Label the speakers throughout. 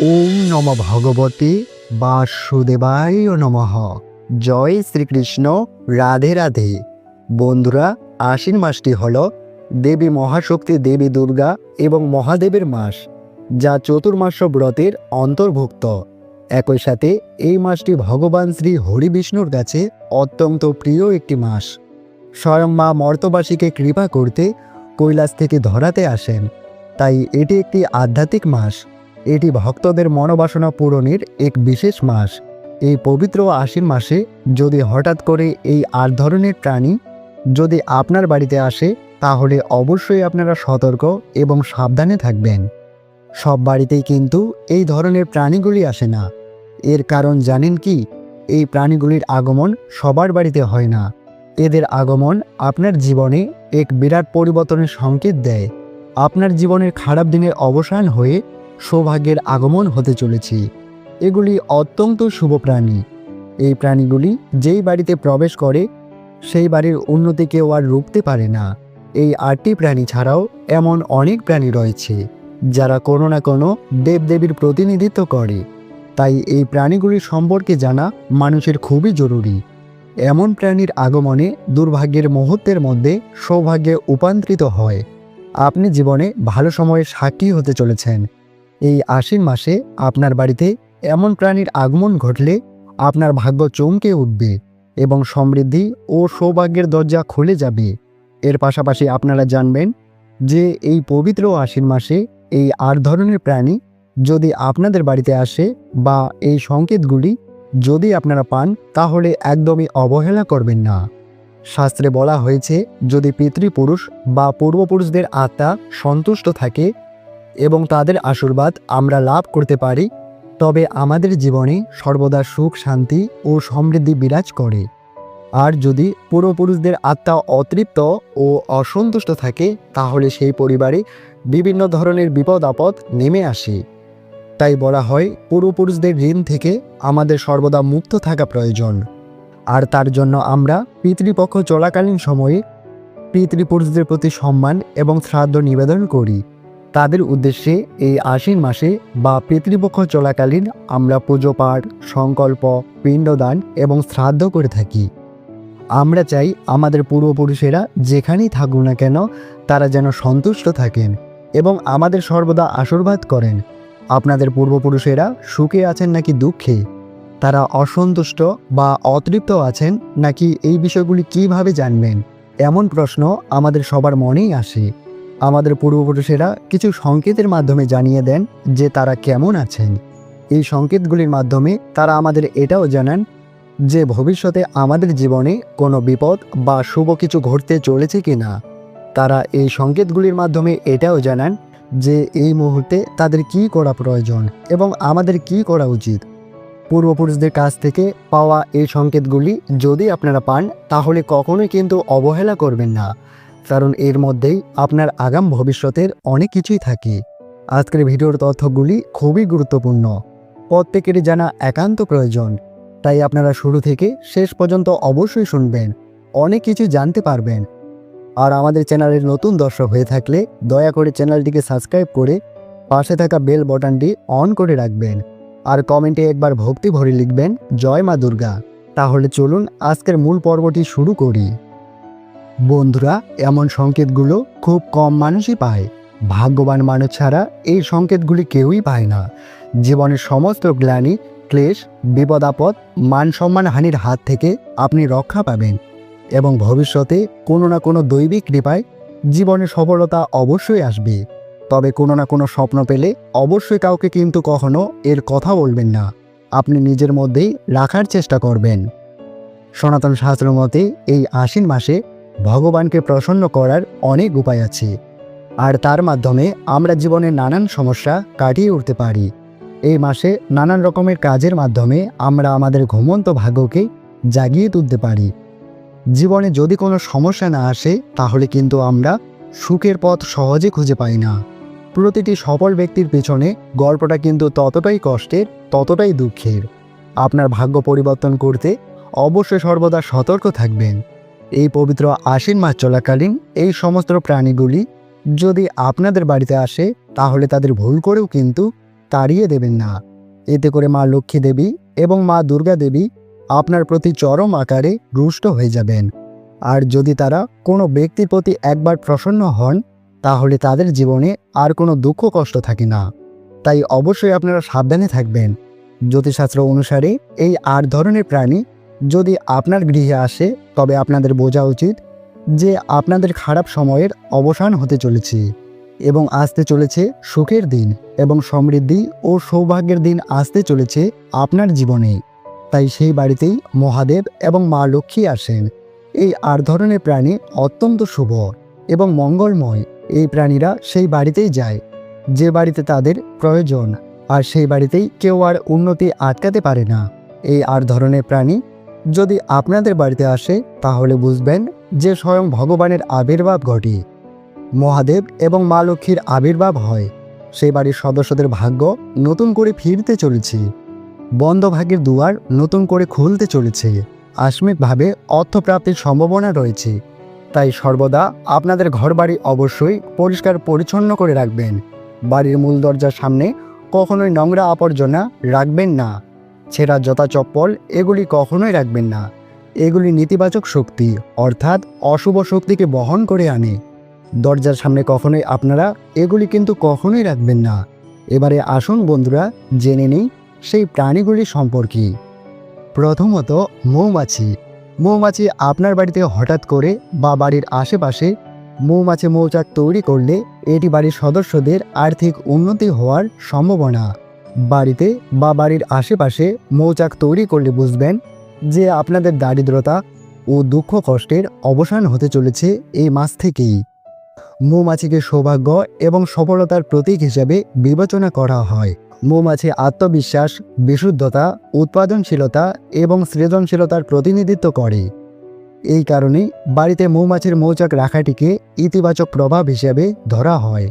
Speaker 1: ওম নম ভগবতে বাসুদেবায় নমঃ। জয় শ্রীকৃষ্ণ, রাধে রাধে। বন্ধুরা, আশ্বিন মাসটি হল দেবী মহাশক্তি দেবী দুর্গা এবং মহাদেবের মাস, যা চতুর্মাস ব্রতের অন্তর্ভুক্ত। একই সাথে এই মাসটি ভগবান শ্রী হরিবিষ্ণুর কাছে অত্যন্ত প্রিয় একটি মাস। স্বয়ং মা মর্তবাসীকে কৃপা করতে কৈলাস থেকে ধরাতে আসেন, তাই এটি একটি আধ্যাত্মিক মাস। এটি ভক্তদের মনোবাসনা পূরণের এক বিশেষ মাস। এই পবিত্র আশ্বিন মাসে যদি হঠাৎ করে এই আট ধরনের প্রাণী যদি আপনার বাড়িতে আসে, তাহলে অবশ্যই আপনারা সতর্ক এবং সাবধানে থাকবেন। সব বাড়িতেই কিন্তু এই ধরনের প্রাণীগুলি আসে না। এর কারণ জানেন কি? এই প্রাণীগুলির আগমন সবার বাড়িতে হয় না। এদের আগমন আপনার জীবনে এক বিরাট পরিবর্তনের সংকেত দেয়। আপনার জীবনের খারাপ দিনের অবসান হয়ে সৌভাগ্যের আগমন হতে চলেছে। এগুলি অত্যন্ত শুভ প্রাণী। এই প্রাণীগুলি যেই বাড়িতে প্রবেশ করে, সেই বাড়ির উন্নতি কেউ আর রুখতে পারে না। এই আটটি প্রাণী ছাড়াও এমন অনেক প্রাণী রয়েছে, যারা কোনো না কোনো দেবদেবীর প্রতিনিধিত্ব করে। তাই এই প্রাণীগুলির সম্পর্কে জানা মানুষের খুবই জরুরি। এমন প্রাণীর আগমনে দুর্ভাগ্যের মুহূর্তের মধ্যে সৌভাগ্যে রূপান্তরিত হয়। আপনি জীবনে ভালো সময়ের সাক্ষী হতে চলেছেন। এই আশ্বিন মাসে আপনার বাড়িতে এমন প্রাণীর আগমন ঘটলে আপনার ভাগ্য চমকে উঠবে এবং সমৃদ্ধি ও সৌভাগ্যের দরজা খুলে যাবে। এর পাশাপাশি আপনারা জানবেন যে এই পবিত্র আশ্বিন মাসে এই আট ধরনের প্রাণী যদি আপনাদের বাড়িতে আসে বা এই সংকেতগুলি যদি আপনারা পান, তাহলে একদমই অবহেলা করবেন না। শাস্ত্রে বলা হয়েছে, যদি পিতৃপুরুষ বা পূর্বপুরুষদের আত্মা সন্তুষ্ট থাকে এবং তাদের আশীর্বাদ আমরা লাভ করতে পারি, তবে আমাদের জীবনে সর্বদা সুখ, শান্তি ও সমৃদ্ধি বিরাজ করে। আর যদি পূর্বপুরুষদের আত্মা অতৃপ্ত ও অসন্তুষ্ট থাকে, তাহলে সেই পরিবারে বিভিন্ন ধরনের বিপদ আপদ নেমে আসে। তাই বলা হয়, পূর্বপুরুষদের ঋণ থেকে আমাদের সর্বদা মুক্ত থাকা প্রয়োজন। আর তার জন্য আমরা পিতৃপক্ষ চলাকালীন সময়ে পিতৃপুরুষদের প্রতি সম্মান এবং শ্রাদ্ধ নিবেদন করি। তাদের উদ্দেশ্যে এই আশ্বিন মাসে বা পিতৃপক্ষ চলাকালীন আমরা পুজো পাঠ, সংকল্প, পিণ্ডদান এবং শ্রাদ্ধ করে থাকি। আমরা চাই আমাদের পূর্বপুরুষেরা যেখানেই থাকুক না কেন তারা যেন সন্তুষ্ট থাকেন এবং আমাদের সর্বদা আশীর্বাদ করেন। আপনাদের পূর্বপুরুষেরা সুখে আছেন নাকি দুঃখে? তারা অসন্তুষ্ট বা অতৃপ্ত আছেন নাকি এই বিষয়গুলি কীভাবে জানবেন? এমন প্রশ্ন আমাদের সবার মনেই আসে। আমাদের পূর্বপুরুষেরা কিছু সংকেতের মাধ্যমে জানিয়ে দেন যে তারা কেমন আছেন। এই সংকেতগুলির মাধ্যমে তারা আমাদের এটাও জানান যে ভবিষ্যতে আমাদের জীবনে কোনো বিপদ বা শুভ কিছু ঘটতে চলেছে কি না তারা এই সংকেতগুলির মাধ্যমে এটাও জানান যে এই মুহূর্তে তাদের কি করা প্রয়োজন এবং আমাদের কি করা উচিত। পূর্বপুরুষদের কাছ থেকে পাওয়া এই সংকেতগুলি যদি আপনারা পান, তাহলে কখনোই কিন্তু অবহেলা করবেন না। কারণ এর মধ্যেই আপনার আগাম ভবিষ্যতের অনেক কিছুই থাকে। আজকের ভিডিওর তথ্যগুলি খুবই গুরুত্বপূর্ণ। প্রত্যেকেরই জানা একান্ত প্রয়োজন। তাই আপনারা শুরু থেকে শেষ পর্যন্ত অবশ্যই শুনবেন। অনেক কিছু জানতে পারবেন। আর আমাদের চ্যানেলের নতুন দর্শক হয়ে থাকলে দয়া করে চ্যানেলটিকে সাবস্ক্রাইব করে পাশে থাকা বেল বটনটি অন করে রাখবেন। আর কমেন্টে একবার ভক্তি ভরে লিখবেন, জয় মা দুর্গা। তাহলে চলুন আজকের মূল পর্বটি শুরু করি। বন্ধুরা, এমন সংকেতগুলো খুব কম মানুষই পায়। ভাগ্যবান মানুষ ছাড়া এই সংকেতগুলি কেউই পায় না। জীবনের সমস্ত গ্লানি, ক্লেশ, বিপদ, আপদ, মান সম্মান হানির হাত থেকে আপনি রক্ষা পাবেন এবং ভবিষ্যতে কোনো না কোনো দৈবিক কৃপায় জীবনে সফলতা অবশ্যই আসবে। তবে কোনো না কোনো স্বপ্ন পেলে অবশ্যই কাউকে কিন্তু কখনো এর কথা বলবেন না। আপনি নিজের মধ্যেই রাখার চেষ্টা করবেন। সনাতন শাস্ত্র মতে এই আশ্বিন মাসে ভগবানকে প্রসন্ন করার অনেক উপায় আছে। আর তার মাধ্যমে আমরা জীবনের নানান সমস্যা কাটিয়ে উঠতে পারি। এই মাসে নানান রকমের কাজের মাধ্যমে আমরা আমাদের ঘুমন্ত ভাগ্যকে জাগিয়ে তুলতে পারি। জীবনে যদি কোনো সমস্যা না আসে, তাহলে কিন্তু আমরা সুখের পথ সহজে খুঁজে পাই না। প্রতিটি সফল ব্যক্তির পেছনে গল্পটা কিন্তু ততটাই কষ্টের, ততটাই দুঃখের। আপনার ভাগ্য পরিবর্তন করতে অবশ্যই সর্বদা সতর্ক থাকবেন। এই পবিত্র আশ্বিন মাস চলাকালীন এই সমস্ত প্রাণীগুলি যদি আপনাদের বাড়িতে আসে, তাহলে তাদের ভুল করেও কিন্তু তাড়িয়ে দেবেন না। এতে করে মা লক্ষ্মী দেবী এবং মা দুর্গা দেবী আপনার প্রতি চরম আকারে রুষ্ট হয়ে যাবেন। আর যদি তারা কোনো ব্যক্তির প্রতি একবার প্রসন্ন হন, তাহলে তাদের জীবনে আর কোনো দুঃখ কষ্ট থাকে না। তাই অবশ্যই আপনারা সাবধানে থাকবেন। জ্যোতিষশাস্ত্র অনুসারে এই আট ধরনের প্রাণী যদি আপনার গৃহে আসে, তবে আপনাদের বোঝা উচিত যে আপনাদের খারাপ সময়ের অবসান হতে চলেছে এবং আসতে চলেছে সুখের দিন এবং সমৃদ্ধি ও সৌভাগ্যের দিন আসতে চলেছে আপনার জীবনে। তাই সেই বাড়িতেই মহাদেব এবং মা লক্ষ্মী আসেন। এই আর ধরনের প্রাণী অত্যন্ত শুভ এবং মঙ্গলময়। এই প্রাণীরা সেই বাড়িতেই যায়। যে বাড়িতে তাদের প্রয়োজন, আর সেই বাড়িতেই কেউ আর উন্নতি আটকাতে পারে না। এই আর ধরনের প্রাণী যদি আপনাদের বাড়িতে আসে, তাহলে বুঝবেন যে স্বয়ং ভগবানের আবির্ভাব ঘটে। মহাদেব এবং মা লক্ষ্মীর আবির্ভাব হয়। সেই বাড়ির সদস্যদের ভাগ্য নতুন করে ফিরতে চলেছে। বন্ধ ভাগের দুয়ার নতুন করে খুলতে চলেছে। আসমিকভাবে অর্থপ্রাপ্তির সম্ভাবনা রয়েছে। তাই সর্বদা আপনাদের ঘরবাড়ি অবশ্যই পরিষ্কার পরিচ্ছন্ন করে রাখবেন। বাড়ির মূল দরজার সামনে কখনোই নোংরা আবর্জনা রাখবেন না। ছেঁড়া জতা চপ্পল এগুলি কখনোই রাখবেন না। এগুলি নেতিবাচক শক্তি, অর্থাৎ অশুভ শক্তিকে বহন করে আনে। দরজার সামনে কখনোই আপনারা এগুলি কিন্তু কখনোই রাখবেন না। এবারে আসুন বন্ধুরা, জেনে নিই সেই প্রাণীগুলি সম্পর্কে। প্রথমত মৌমাছি। মৌমাছি আপনার বাড়িতে হঠাৎ করে বা বাড়ির আশেপাশে মৌমাছি মৌচাক তৈরি করলে এটি বাড়ির সদস্যদের আর্থিক উন্নতি হওয়ার সম্ভাবনা। বাড়িতে বা বাড়ির আশেপাশে মৌচাক তৈরি করলে বুঝবেন যে আপনাদের দারিদ্রতা ও দুঃখ কষ্টের অবসান হতে চলেছে এই মাস থেকেই। মৌমাছিকে সৌভাগ্য এবং সফলতার প্রতীক হিসেবে বিবেচনা করা হয়। মৌমাছি আত্মবিশ্বাস, বিশুদ্ধতা, উৎপাদনশীলতা এবং সৃজনশীলতার প্রতিনিধিত্ব করে। এই কারণেই বাড়িতে মৌমাছির মৌচাক রাখাটিকে ইতিবাচক প্রভাব হিসেবে ধরা হয়।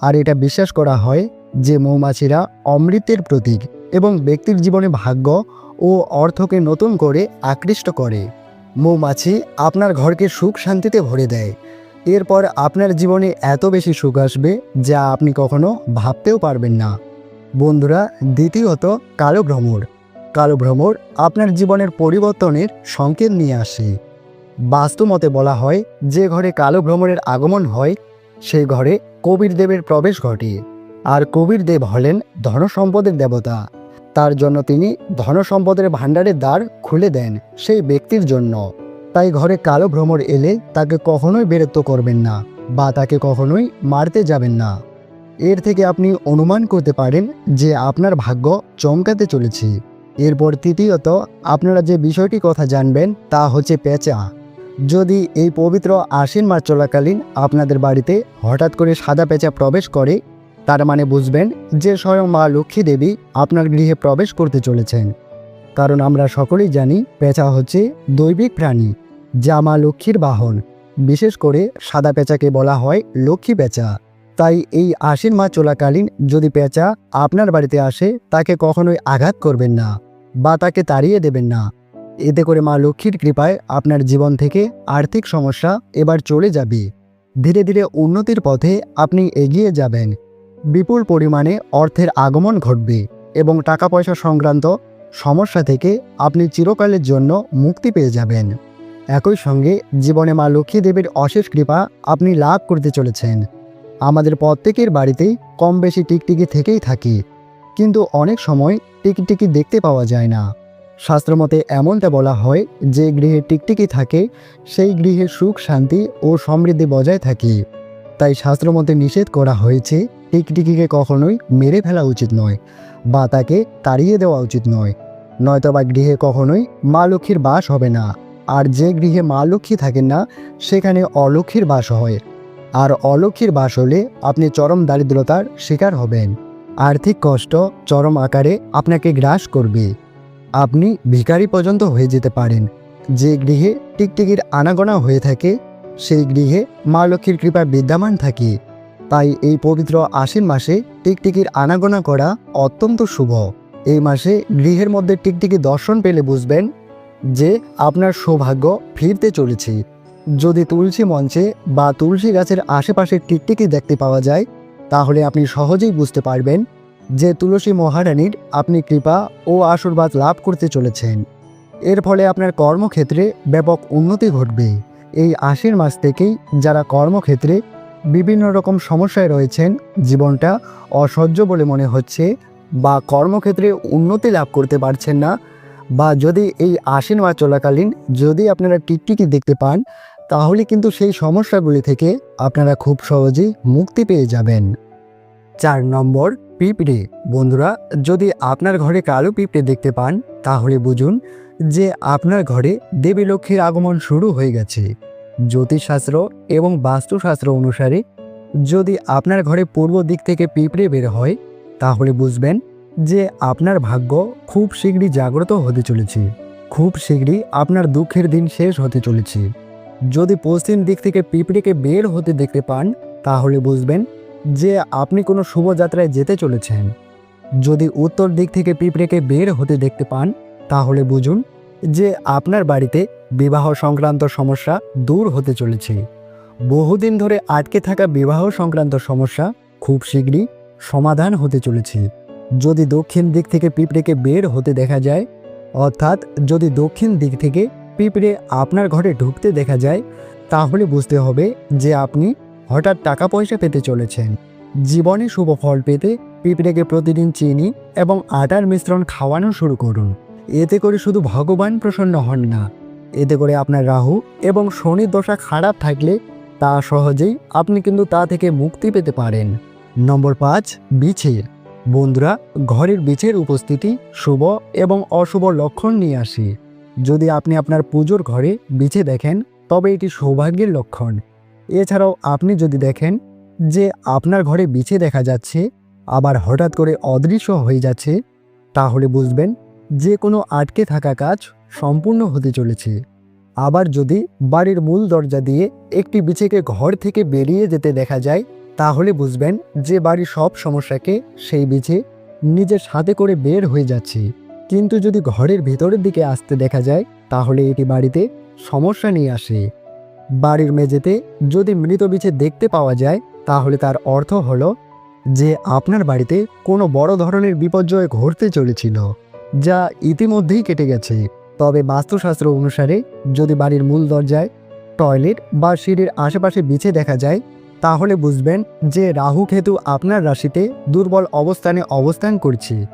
Speaker 1: আর এটা বিশ্বাস করা হয় যে মৌমাছিরা অমৃতের প্রতীক এবং ব্যক্তির জীবনে ভাগ্য ও অর্থকে নতুন করে আকৃষ্ট করে। মৌমাছি আপনার ঘরকে সুখ শান্তিতে ভরে দেয়। এরপর আপনার জীবনে এত বেশি সুখ আসবে যা আপনি কখনো ভাবতেও পারবেন না। বন্ধুরা, দ্বিতীয়ত কালো ভ্রমর। কালো ভ্রমর আপনার জীবনের পরিবর্তনের সংকেত নিয়ে আসে। বাস্তুমতে বলা হয়, যে ঘরে কালো ভ্রমরের আগমন হয়, সেই ঘরে কবির দেবের প্রবেশ ঘটে। আর কবির দেব হলেন ধনসম্পদের দেবতা। তার জন্য তিনি ধনসম্পদের ভাণ্ডারের দ্বার খুলে দেন সেই ব্যক্তির জন্য। তাই ঘরে কালো ভ্রমর এলে তাকে কখনোই বিরক্ত করবেন না বা তাকে কখনোই মারতে যাবেন না। এর থেকে আপনি অনুমান করতে পারেন যে আপনার ভাগ্য চমকাতে চলেছে। এরপর তৃতীয়ত, আপনারা যে বিষয়টি কথা জানবেন তা হচ্ছে পেঁচা। যদি এই পবিত্র আশ্বিন মাস চলাকালীন আপনাদের বাড়িতে হঠাৎ করে সাদা পেঁচা প্রবেশ করে তার মানে বুঝবেন যে স্বয়ং মা লক্ষ্মী দেবী আপনার গৃহে প্রবেশ করতে চলেছেন। কারণ আমরা সকলেই জানি পেঁচা হচ্ছে দৈবিক প্রাণী, যা মা লক্ষ্মীর বাহন। বিশেষ করে সাদা পেঁচাকে বলা হয় লক্ষ্মী পেঁচা। তাই এই আশ্বিন মাস চলাকালীন যদি পেঁচা আপনার বাড়িতে আসে, তাকে কখনোই আঘাত করবেন না বা তাকে তাড়িয়ে দেবেন না। এতে করে মা লক্ষ্মীর কৃপায় আপনার জীবন থেকে আর্থিক সমস্যা এবার চলে যাবে। ধীরে ধীরে উন্নতির পথে আপনি এগিয়ে যাবেন। বিপুল পরিমাণে অর্থের আগমন ঘটবে এবং টাকা পয়সা সংক্রান্ত সমস্যা থেকে আপনি চিরকালের জন্য মুক্তি পেয়ে যাবেন। একই সঙ্গে জীবনে মা লক্ষ্মী দেবীর অশেষ কৃপা আপনি লাভ করতে চলেছেন। আমাদের প্রত্যেকের বাড়িতেই কম বেশি টিকটিকি থেকেই থাকে, কিন্তু অনেক সময় টিকটিকি দেখতে পাওয়া যায় না। শাস্ত্রমতে এমনটা বলা হয়, যে গৃহে টিকটিকি থাকে, সেই গৃহে সুখ, শান্তি ও সমৃদ্ধি বজায় থাকে। তাই শাস্ত্রমতে নিষেধ করা হয়েছে টিকটিকিকে কখনোই মেরে ফেলা উচিত নয়, বা তাকে তাড়িয়ে দেওয়া উচিত নয়। নয়তো বা গৃহে কখনোই মা লক্ষ্মীর বাস হবে না, আর যে গৃহে মা লক্ষ্মী থাকেন না, সেখানে অলক্ষ্মীর বাস হয়। আর অলক্ষ্মীর বাস হলে আপনি চরম দারিদ্রতার শিকার হবেন। আর্থিক কষ্ট চরম আকারে আপনাকে গ্রাস করবে। আপনি ভিখারি পর্যন্ত হয়ে যেতে পারেন। যে গৃহে টিকটিকির আনাগোনা হয়ে থাকে, সেই গৃহে মা লক্ষ্মীর কৃপা বিদ্যমান থাকে। তাই এই পবিত্র আশ্বিন মাসে টিকটিকির আনাগোনা করা অত্যন্ত শুভ। এই মাসে গৃহের মধ্যে টিকটিকি দর্শন পেলে বুঝবেন যে আপনার সৌভাগ্য ফিরতে চলেছে। যদি তুলসী মঞ্চে বা তুলসী গাছের আশেপাশে টিকটিকি দেখতে পাওয়া যায়, তাহলে আপনি সহজেই বুঝতে পারবেন যে তুলসী মহারানীর আপনি কৃপা ও আশীর্বাদ লাভ করতে চলেছেন। এর ফলে আপনার কর্মক্ষেত্রে ব্যাপক উন্নতি ঘটবে। এই আশির মাস থেকেই যারা কর্মক্ষেত্রে বিভিন্ন রকম সমস্যায় রয়েছেন, জীবনটা অসহ্য বলে মনে হচ্ছে বা কর্মক্ষেত্রে উন্নতি লাভ করতে পারছেন না বা যদি এই আশ্বিন মাস চলাকালীন যদি আপনারা টিকটিকি দেখতে পান, তাহলে কিন্তু সেই সমস্যাগুলি থেকে আপনারা খুব সহজেই মুক্তি পেয়ে যাবেন। চার নম্বর, পিঁপড়ে। বন্ধুরা, যদি আপনার ঘরে কালো পিঁপড়ে দেখতে পান, তাহলে বুঝুন যে আপনার ঘরে দেবী লক্ষ্মীর আগমন শুরু হয়ে গেছে। জ্যোতিষশাস্ত্র এবং বাস্তুশাস্ত্র অনুসারে যদি আপনার ঘরে পূর্ব দিক থেকে পিঁপড়ে বের হয়, তাহলে বুঝবেন যে আপনার ভাগ্য খুব শীঘ্রই জাগ্রত হতে চলেছে। খুব শীঘ্রই আপনার দুঃখের দিন শেষ হতে চলেছে। যদি পশ্চিম দিক থেকে পিঁপড়েকে বের হতে দেখতে পান, তাহলে বুঝবেন যে আপনি কোনো শুভযাত্রায় যেতে চলেছেন। যদি উত্তর দিক থেকে পিঁপড়েকে বের হতে দেখতে পান, তাহলে বুঝুন যে আপনার বাড়িতে বিবাহ সংক্রান্ত সমস্যা দূর হতে চলেছে। বহুদিন ধরে আটকে থাকা বিবাহ সংক্রান্ত সমস্যা খুব শীঘ্রই সমাধান হতে চলেছে। যদি দক্ষিণ দিক থেকে পিঁপড়েকে বের হতে দেখা যায়, অর্থাৎ যদি দক্ষিণ দিক থেকে পিঁপড়ে আপনার ঘরে ঢুকতে দেখা যায়, তাহলে বুঝতে হবে যে আপনি হঠাৎ টাকা পয়সা পেতে চলেছেন। জীবনে শুভ ফল পেতে পিঁপড়েকে প্রতিদিন চিনি এবং আটার মিশ্রণ খাওয়ানো শুরু করুন। এতে করে শুধু ভগবান প্রসন্ন হন না, এতে করে আপনার রাহু এবং শনির দশা খারাপ থাকলে তা সহজেই আপনি কিন্তু তা থেকে মুক্তি পেতে পারেন। নম্বর পাঁচ বিছে বন্ধুরা, ঘরের বিছের উপস্থিতি শুভ এবং অশুভ লক্ষণ নিয়ে আসে। যদি আপনি আপনার পুজোর ঘরে বিছে দেখেন, তবে এটি সৌভাগ্যের লক্ষণ। এছাড়াও আপনি যদি দেখেন যে আপনার ঘরে বিছে দেখা যাচ্ছে, আবার হঠাৎ করে অদৃশ্য হয়ে যাচ্ছে, তাহলে বুঝবেন যে কোনো আটকে থাকা কাজ সম্পূর্ণ হতে চলেছে। আবার যদি বাড়ির মূল দরজা দিয়ে একটি বিছেকে ঘর থেকে বেরিয়ে যেতে দেখা যায়, তাহলে বুঝবেন যে বাড়ির সব সমস্যাকে সেই বিছে নিজের সাথে করে বের হয়ে যাচ্ছে। কিন্তু যদি ঘরের ভেতরের দিকে আসতে দেখা যায়, তাহলে এটি বাড়িতে সমস্যা নিয়ে আসে। বাড়ির মেঝেতে যদি মৃত বিছে দেখতে পাওয়া যায়, তাহলে তার অর্থ হলো যে আপনার বাড়িতে কোনো বড় ধরনের বিপর্যয় ঘটতে চলেছিল। যা ইতিমধ্যেই কেটে গেছে। তবে বাস্তুশাস্ত্র অনুসারে যদি বাড়ির মূল দরজায়, টয়লেট বা সিঁড়ির আশেপাশে বিছে দেখা যায়, তাহলে বুঝবেন যে রাহু কেতু আপনার রাশিতে দুর্বল অবস্থানে অবস্থান করছে।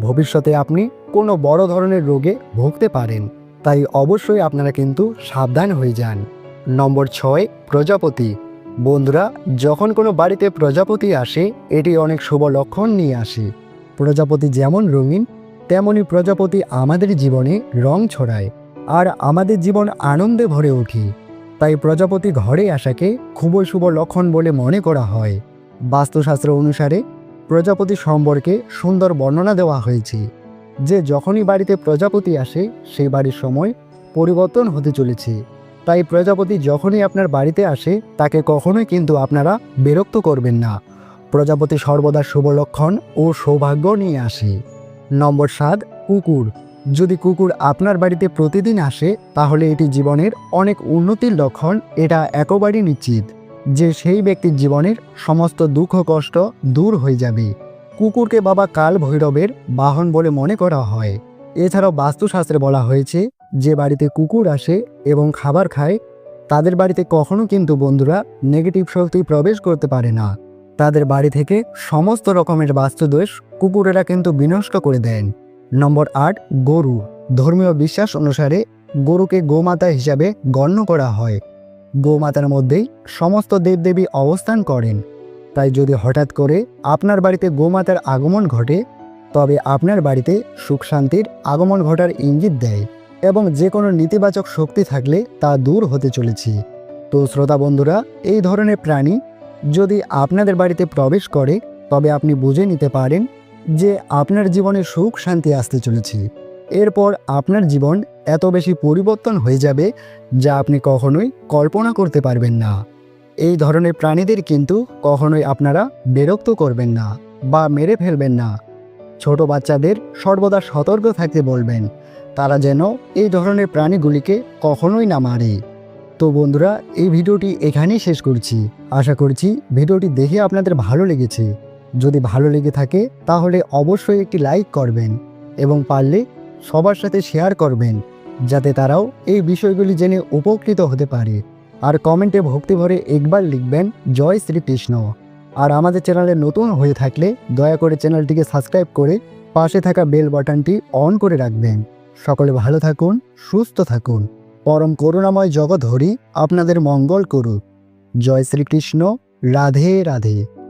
Speaker 1: ভবিষ্যতে আপনি কোনো বড় ধরনের রোগে ভুগতে পারেন, তাই অবশ্যই আপনারা কিন্তু সাবধান হয়ে যান। নম্বর ছয়, প্রজাপতি। বন্ধুরা, যখন কোনো বাড়িতে প্রজাপতি আসে, এটি অনেক শুভ লক্ষণ নিয়ে আসে। প্রজাপতি যেমন রঙিন তেমনি প্রজাপতি আমাদের জীবনে রং ছড়ায় আর আমাদের জীবন আনন্দে ভরে ওঠে তাই প্রজাপতি ঘরে আসাকে খুবই শুভ লক্ষণ বলে মনে করা হয়। বাস্তুশাস্ত্র অনুসারে প্রজাপতি সম্পর্কে সুন্দর বর্ণনা দেওয়া হয়েছে যে যখনই বাড়িতে প্রজাপতি আসে, সেই বাড়ির সময় পরিবর্তন হতে চলেছে। তাই প্রজাপতি যখনই আপনার বাড়িতে আসে, তাকে কখনোই কিন্তু আপনারা বিরক্ত করবেন না। প্রজাপতি সর্বদা শুভ লক্ষণ ও সৌভাগ্য নিয়ে আসে। নম্বর সাত কুকুর। যদি কুকুর আপনার বাড়িতে প্রতিদিন আসে, তাহলে এটি জীবনের অনেক উন্নতির লক্ষণ, এটা একেবারেই নিশ্চিত যে সেই ব্যক্তির জীবনের সমস্ত দুঃখ, কষ্ট দূর হয়ে যাবে। কুকুরকে বাবা কাল ভৈরবের বাহন বলে মনে করা হয়। এছাড়াও বাস্তুশাস্ত্রে বলা হয়েছে, যে বাড়িতে কুকুর আসে এবং খাবার খায়, তাদের বাড়িতে কখনো কিন্তু বন্ধুরা নেগেটিভ শক্তি প্রবেশ করতে পারে না। তাদের বাড়ি থেকে সমস্ত রকমের বাস্তুদোষ কুকুরেরা কিন্তু বিনষ্ট করে দেন। নম্বর আট, গরু। ধর্মীয় বিশ্বাস অনুসারে গরুকে গোমাতা হিসাবে গণ্য করা হয়। গোমাতার মধ্যেই সমস্ত দেবদেবী অবস্থান করেন। তাই যদি হঠাৎ করে আপনার বাড়িতে গোমাতার আগমন ঘটে, তবে আপনার বাড়িতে সুখ শান্তির আগমন ঘটার ইঙ্গিত দেয় এবং যে কোনো নেতিবাচক শক্তি থাকলে তা দূর হতে চলেছে। তো শ্রোতা বন্ধুরা, এই ধরনের প্রাণী যদি আপনাদের বাড়িতে প্রবেশ করে, তবে আপনি বুঝে নিতে পারেন যে আপনার জীবনে সুখ শান্তি আসতে চলেছে। এরপর আপনার জীবন এত বেশি পরিবর্তন হয়ে যাবে যা আপনি কখনোই কল্পনা করতে পারবেন না। এই ধরনের প্রাণীদের কিন্তু কখনোই আপনারা বিরক্ত করবেন না বা মেরে ফেলবেন না। ছোট বাচ্চাদের সর্বদা সতর্ক থাকতে বলবেন, তারা যেন এই ধরনের প্রাণীগুলিকে কখনোই না মারে। তো বন্ধুরা, এই ভিডিওটি এখানেই শেষ করছি। আশা করছি ভিডিওটি দেখে আপনাদের ভালো লেগেছে। যদি ভালো লেগে থাকে, তাহলে অবশ্যই একটি লাইক করবেন এবং পারলে সবার সাথে শেয়ার করবেন, যাতে তারাও এই বিষয়গুলি জেনে উপকৃত হতে পারে। আর কমেন্টে ভক্তি ভরে একবার লিখবেন, জয় শ্রীকৃষ্ণ। আর আমাদের চ্যানেলে নতুন হয়ে থাকলে দয়া করে চ্যানেলটিকে সাবস্ক্রাইব করে পাশে থাকা বেল বাটনটি অন করে রাখবেন। সকলে ভালো থাকুন, সুস্থ থাকুন। পরম করুণাময় জগৎ হরি আপনাদের মঙ্গল করুক। জয় শ্রীকৃষ্ণ। রাধে রাধে।